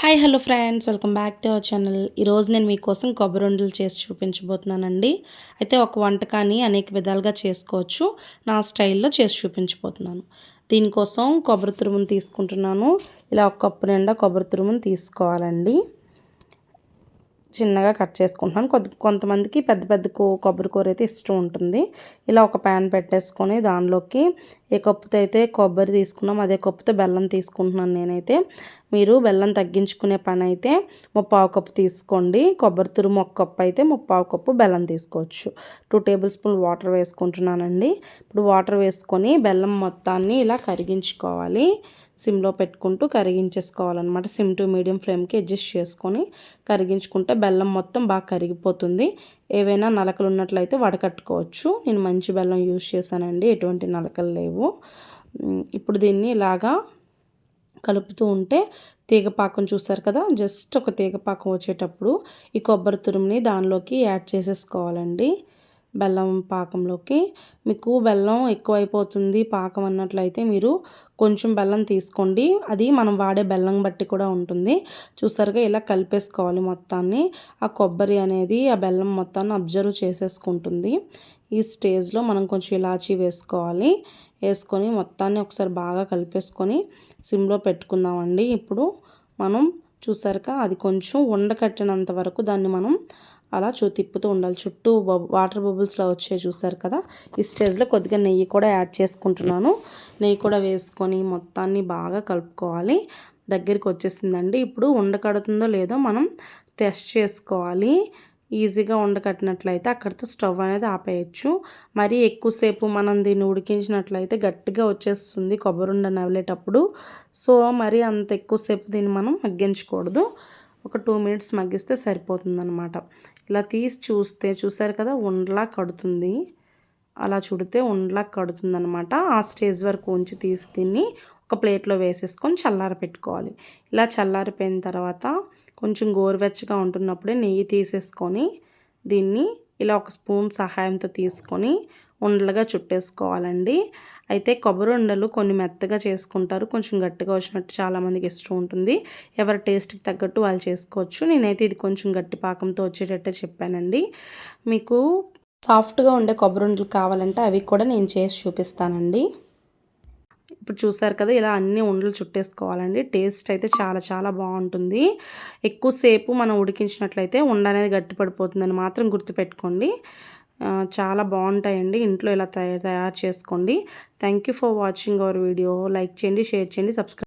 Hi hello friends. Welcome back to our channel. ఈరోజు నేను మీకోసం కొబ్బరి ఉండలు చేసి చూపించబోతున్నానండి. అయితే ఒక వంటకాన్ని అనేక విధాలుగా చేసుకోవచ్చు. నా స్టైల్లో చేసి చూపించబోతున్నాను. దీనికోసం కొబ్బరి తురుమును తీసుకుంటున్నాను. ఇలా ఒక కప్పు నిండా కొబ్బరి తురుమును తీసుకోవాలండి. చిన్నగా కట్ చేసుకుంటున్నాను. కొద్ది కొంతమందికి పెద్ద పెద్ద కొబ్బరి కూర అయితే ఇష్టం ఉంటుంది. ఇలా ఒక ప్యాన్ పెట్టేసుకొని దానిలోకి ఏ కప్పుతో అయితే కొబ్బరి తీసుకున్నాం అదే కప్పుతో బెల్లం తీసుకుంటున్నాను నేనైతే. మీరు బెల్లం తగ్గించుకునే పని అయితే ముప్పావు కప్పు తీసుకోండి. కొబ్బరి తురుము ఒక కప్పు అయితే ముప్పావు కప్పు బెల్లం తీసుకోవచ్చు. టూ టేబుల్ స్పూన్ వాటర్ వేసుకుంటున్నానండి. ఇప్పుడు వాటర్ వేసుకొని బెల్లం మొత్తాన్ని ఇలా కరిగించుకోవాలి. సిమ్లో పెట్టుకుంటూ కరిగించేసుకోవాలన్నమాట. సిమ్ టు మీడియం ఫ్లేమ్కి అడ్జస్ట్ చేసుకొని కరిగించుకుంటే బెల్లం మొత్తం బాగా కరిగిపోతుంది. ఏవైనా నలకలు ఉన్నట్లయితే వడకట్టుకోవచ్చు. నేను మంచి బెల్లం యూజ్ చేశానండి. ఎటువంటి నలకలు లేవు. ఇప్పుడు దీన్ని ఇలాగా కలుపుతూ ఉంటే తీగపాకం చూసారు కదా? జస్ట్ ఒక తీగపాకం వచ్చేటప్పుడు ఈ కొబ్బరి తురుముని దానిలోకి యాడ్ చేసేసుకోవాలండి. బెల్లం పాకంలోకి. మీకు బెల్లం ఎక్కువైపోతుంది పాకం అన్నట్లయితే మీరు కొంచెం బెల్లం తీసుకోండి. అది మనం వాడే బెల్లం బట్టి కూడా ఉంటుంది. చూసారుగా ఇలా కలిపేసుకోవాలి మొత్తాన్ని. ఆ కొబ్బరి అనేది ఆ బెల్లం మొత్తాన్ని అబ్జర్వ్ చేసేసుకుంటుంది. ఈ స్టేజ్లో మనం కొంచెం ఇలాచీ వేసుకోవాలి. వేసుకొని మొత్తాన్ని ఒకసారి బాగా కలిపేసుకొని సిమ్లో పెట్టుకుందామండి. ఇప్పుడు మనం చూసారుగా అది కొంచెం ఉండకట్టినంత వరకు దాన్ని మనం అలా చూ తిప్పుతూ ఉండాలి. చుట్టూ వాటర్ బబుల్స్లో వచ్చే చూసారు కదా? ఈ స్టేజ్లో కొద్దిగా నెయ్యి కూడా యాడ్ చేసుకుంటున్నాను. నెయ్యి కూడా వేసుకొని మొత్తాన్ని బాగా కలుపుకోవాలి. దగ్గరికి వచ్చేసిందండి. ఇప్పుడు ఉండకడుతుందో లేదో మనం టెస్ట్ చేసుకోవాలి. ఈజీగా ఉండకట్టినట్లయితే అక్కడితో స్టవ్ అనేది ఆపేయచ్చు. మరీ ఎక్కువసేపు మనం దీన్ని ఉడికించినట్లయితే గట్టిగా వచ్చేస్తుంది కొబ్బరి ఉండ నవ్వేటప్పుడు సో మరి అంత ఎక్కువసేపు దీన్ని మనం మగ్గించకూడదు. ఒక టూ మినిట్స్ మగ్గిస్తే సరిపోతుందనమాట ఇలా తీసి చూస్తే చూసారు కదా ఉండలా కడుతుంది. అలా చుడితే ఉండలా కడుతుందనమాట ఆ స్టేజ్ వరకు ఉంచి తీసి దీన్ని ఒక ప్లేట్లో వేసేసుకొని చల్లార పెట్టుకోవాలి. ఇలా చల్లారిపోయిన తర్వాత కొంచెం గోరువెచ్చగా ఉంటున్నప్పుడే నెయ్యి తీసేసుకొని దీన్ని ఇలా ఒక స్పూన్ సహాయంతో తీసుకొని ఉండలుగా చుట్టేసుకోవాలండి. అయితే కొబ్బరి ఉండలు కొన్ని మెత్తగా చేసుకుంటారు. కొంచెం గట్టిగా వచ్చినట్టు చాలామందికి ఇష్టం ఉంటుంది. ఎవరి టేస్ట్కి తగ్గట్టు వాళ్ళు చేసుకోవచ్చు. నేనైతే ఇది కొంచెం గట్టి పాకంతో వచ్చేటట్టే చెప్పానండి. మీకు సాఫ్ట్గా ఉండే కొబ్బరి ఉండలు కావాలంటే అవి కూడా నేను చేసి చూపిస్తానండి. ఇప్పుడు చూసారు కదా ఇలా అన్ని ఉండలు చుట్టేసుకోవాలండి. టేస్ట్ అయితే చాలా చాలా బాగుంటుంది. ఎక్కువసేపు మనం ఉడికించినట్లయితే ఉండ అనేది గట్టిపడిపోతుందని మాత్రం గుర్తుపెట్టుకోండి. చాలా బాగుంటాయండి. ఇంట్లో ఇలా తయారు తయారు చేసుకోండి. Thank you for watching our video like చేయండి షేర్ చేయండి సబ్స్క్రైబ్